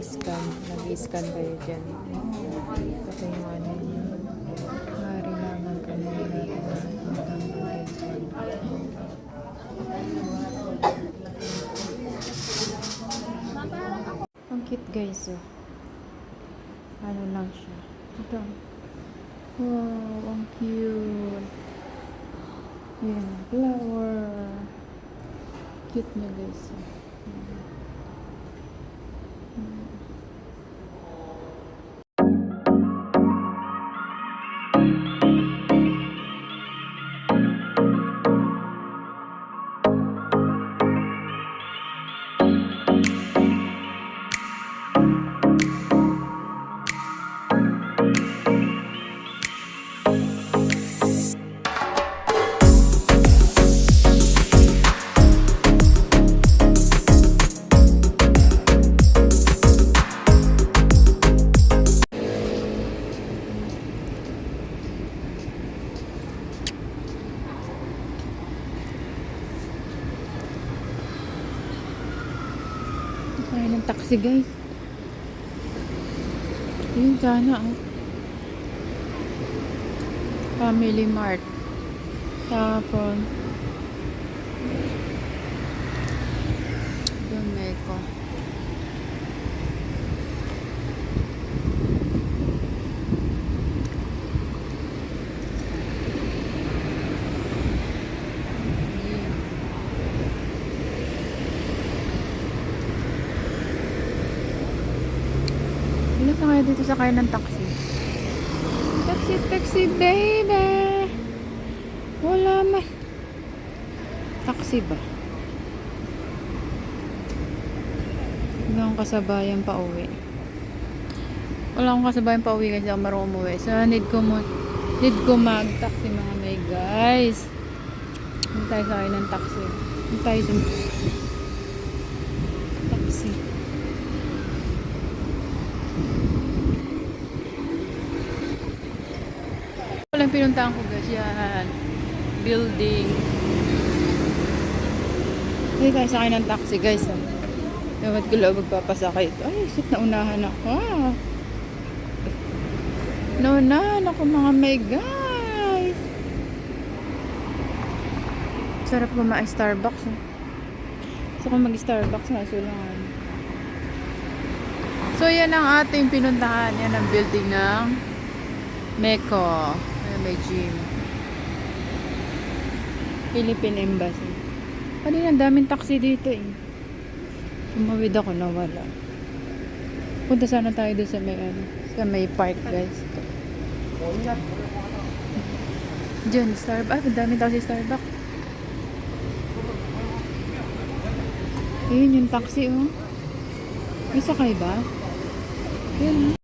mag-scan kayo dyan. Ito yung ano yun. Mari naman kami Ang cute guys oh. Ano lang siya. Ito. Wow, ang cute. Yan, flower. Cute niya guys. oh. Kaya ng taxi guys. Yun sana oh. Family Mart. Tapos yung Meko. Kaya dito sa kaya ng taxi. Taxi, taxi, baby! Wala may. Taxi ba? Akong kasabayan pa uwi. Wala akong kasabayan pa uwi kasi ako marunong umuwi. So, need ko mo, need ko mag-taxi mga may guys. Hindi tayo sa akin ng taxi. Hindi tayo sa taxi. Walang pinuntahan ko guys. Yan. Building. Hindi tayo sa akin ng taxi guys. ah. Dapat ko lang magpapasakay ito. Ay, shit, naunahan ako. Ah. Naunahan ako mga may guys. Sarap kumain Starbucks. Eh. Mag-Starbucks nga. So lang. ano. So, yan ang ating pinuntahan. Yan ang building ng Meko. May gym. Philippine Embassy. Kanina, daming taxi dito eh. Tumawid ako, nawala. Punta sana tayo doon sa may, ano, sa may park, guys. Diyan, Starbucks. Ah, daming taxi Starbucks. Ayun yung taxi, oh. May sakay ba? Oh.